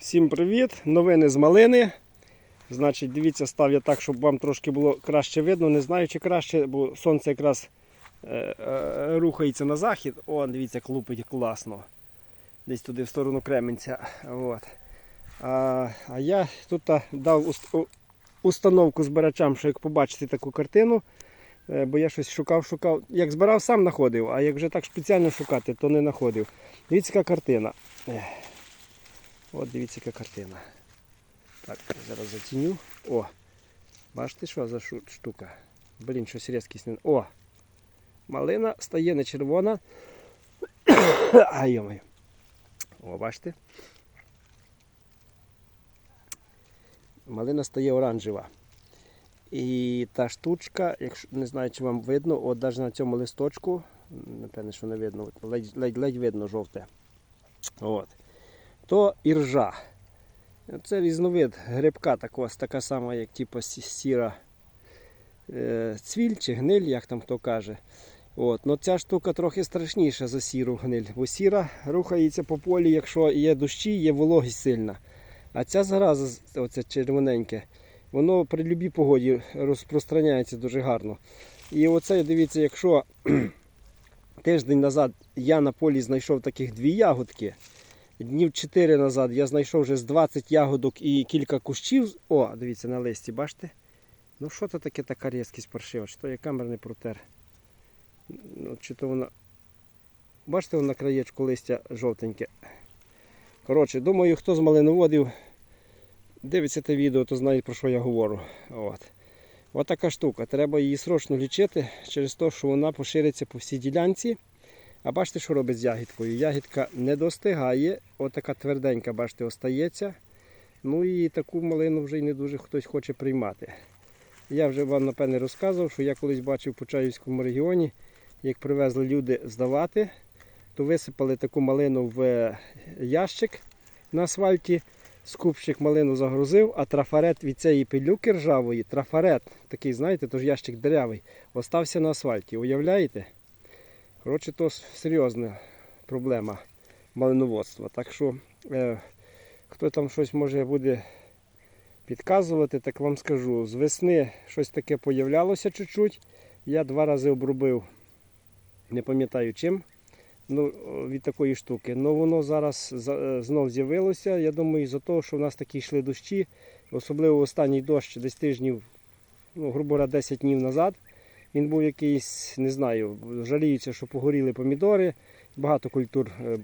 Всім привіт! Новини з малини. Значить, дивіться, став я так, щоб вам трошки було краще видно. Не знаю, чи краще, бо сонце якраз е, е, рухається на захід. О, дивіться, як лупить класно. Десь туди в сторону Кременця. От. А, а я тут дав уст- установку збирачам, що як побачити таку картину. е, Бо я щось шукав, шукав. Як збирав, сам знаходив, а як вже так спеціально шукати, то не знаходив. Дивіться, яка картина. От дивіться, яка картина. Так, зараз затіню. О! Бачите, що за штука? Блін, щось різкість. О! Малина стає не червона. А йомаю. О, бачите? Малина стає оранжева. І та штучка, якщо не знаю, чи вам видно, от навіть на цьому листочку, напевне, що не видно, ледь, ледь, ледь видно жовте. От то іржа. Це різновид грибка такого, така сама, як типу сіра е, цвіль чи гниль, як там хто каже. От. Но ця штука трохи страшніша за сіру гниль, бо сіра рухається по полі, якщо є дощі, є вологість сильна. А ця зараза, оце червоненьке, воно при любій погоді розпространяється дуже гарно. І оце, дивіться, якщо тиждень назад я на полі знайшов таких дві ягодки, Днів 4 назад я знайшов вже з 20 ягодок і кілька кущів. О, дивіться на листі, бачите? Ну що то таке така різкість паршива? Чи то є камерний протер? Ну, чи то вона. Бачите, воно на краєчку листя жовтеньке. Коротше, думаю, хто з малиноводів дивиться те відео, то знає про що я говорю. От така штука. Треба її срочно лічити через те, що вона пошириться по всій ділянці. А бачите, що робить з ягідкою? Ягідка не достигає, отака тверденька, бачите, остається. Ну і таку малину вже й не дуже хтось хоче приймати. Я вже вам, напевне, розказував, що я колись бачив в Почаївському регіоні, як привезли люди здавати, то висипали таку малину в е, ящик на асфальті, скупщик малину загрузив, а трафарет від цієї пилюки ржавої, трафарет, такий, знаєте, тож ящик деревий, остався на асфальті. Уявляєте? Коротше, то серйозна проблема малиноводства. Так що, е, хто там щось може буде підказувати, так вам скажу. З весни щось таке появлялося чуть-чуть. Я два рази обробив, не пам'ятаю чим, ну, від такої штуки. Ну воно зараз е, знов з'явилося. Я думаю, із-за того, що в нас такі йшли дощі, особливо останній дощ десь тижнів, ну, грубо говоря, 10 днів назад. Він був якийсь, не знаю, жаліються, що погоріли помідори, багато культур е,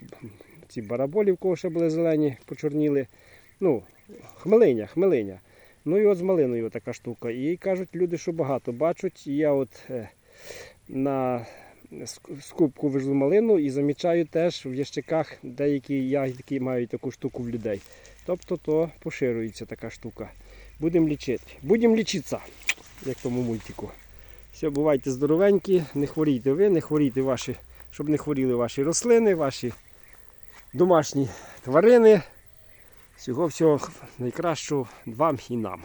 ці бараболі, кого ще були зелені, почорніли. Ну, хмелиня, хмелиня. Ну і от з малиною така штука. І кажуть люди, що багато бачать. І я от е, на ск- скупку везу малину і замічаю теж в ящиках деякі ягідки мають таку штуку в людей. Тобто то поширюється така штука. Будемо лічити. Будемо лічитися, як тому мультику. Все, бувайте здоровенькі, не хворійте ви, не хворійте ваші, щоб не хворіли ваші рослини, ваші домашні тварини. Всього всього найкращого вам і нам.